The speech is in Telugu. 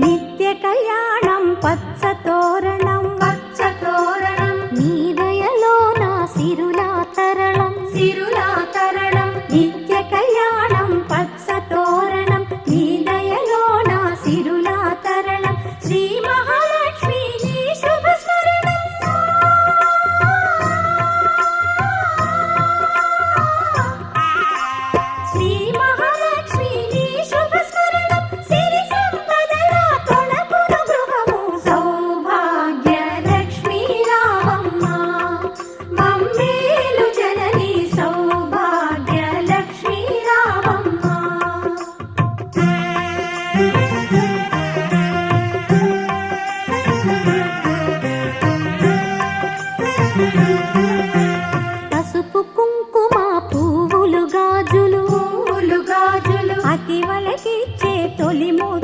నిత్య కళ్యాణం పచ్చ తోరణం పచ్చ తోరణం నీదయలో నా సిరులా తరళం సిరులా తరళం నిత్య కళ్యాణం పచ్చ తోరణం నీదయలో నా సిరులా తరళం శ్రీ మహాలక్ష్మి శుభ స్మరణం శ్రీ మహా పసుపు కుంకుమ పూవులు గాజులు పూవులు గాజులు. అతి వలకిచ్చే తొలి మూత.